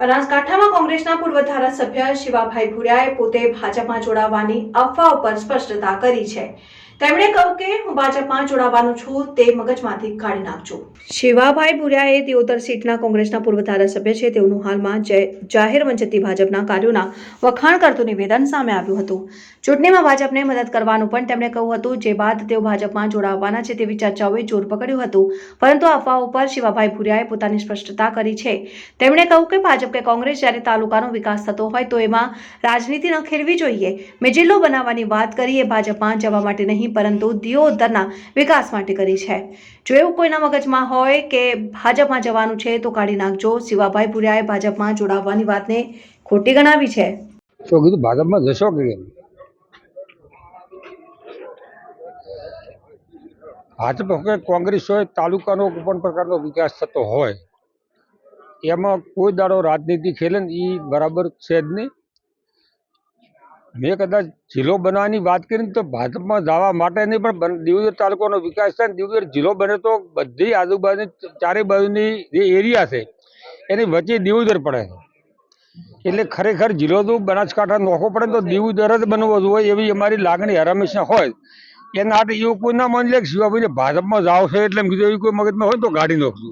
બનાસકાંઠામાં કોંગ્રેસના પૂર્વ ધારાસભ્ય શિવાભાઈ ભુરિયાએ પોતે ભાજપમાં જોડાવાની અફવા ઉપર સ્પષ્ટતા કરી છે. તેમણે કહ્યું કે હું ભાજપમાં જોડાવાનું છું, તે મગજમાંથી કાઢી નાખજો. શિવાભાઈ ભુરિયા એ દિયોદર સીટના કોંગ્રેસના પૂર્વ ધારાસભ્ય છે. તેઓનું હાલમાં જાહેર વંચતી ભાજપના કાર્યોના વખાણ કરતું નિવેદન સામે આવ્યું હતું. ચૂંટણીમાં ભાજપને મદદ કરવાનું પણ તેમણે કહ્યું હતું. જે બાદ તેઓ ભાજપમાં જોડાવાના છે તેવી ચર્ચાઓએ જોર પકડ્યું હતું. પરંતુ અફવાઓ પર શિવાભાઈ ભુરિયાએ પોતાની સ્પષ્ટતા કરી છે. તેમણે કહ્યું કે ભાજપ કે કોંગ્રેસ જ્યારે તાલુકાનો વિકાસ થતો હોય તો એમાં રાજનીતિ ન ખેલવી જોઈએ. મેં જિલ્લો બનાવવાની વાત કરી એ ભાજપમાં જવા માટે નહીં પરંતુ દિયોદરના વિકાસ માટે કરી છે. જો એવું કોઈના મગજમાં હોય કે ભાજપમાં જવાનું છે, તો કાઢી નાખજો. શિવાભાઈ ભુરિયાએ ભાજપમાં જોડાવવાની વાતને ખોટી ગણાવી છે. તો કીધું? ભાજપમાં જશો કે ભાજપ હોય કોંગ્રેસ હોય, તાલુકાનો કોઈ પણ પ્રકારનો વિકાસ થતો હોય, એમાં કોઈ દાડો રાજનીતિ ખેલે ને એ બરાબર છે જ નહીં. મેં કદાચ જિલ્લો બનાવવાની વાત કરીને તો ભાજપમાં જવા માટે નહીં, પણ દિયોદર તાલુકાનો વિકાસ થાય દિયોદર જિલ્લો બને તો બધી આજુબાજુ ચારે બાજુની જે એરિયા છે, એની વચ્ચે દિયોદર પડે. એટલે ખરેખર જિલ્લો તો બનાસકાંઠા નોખો પડે તો દીવદર જ બનવો જોઈએ એવી અમારી લાગણી હંમેશા હોય. એના માટે એવું કોઈ ના માની લે શિવાભાઈને ભાજપમાં જાવ છે એટલે એમ કીધું, એવી કોઈ મગજમાં હોય તો ગાડી નાખજો.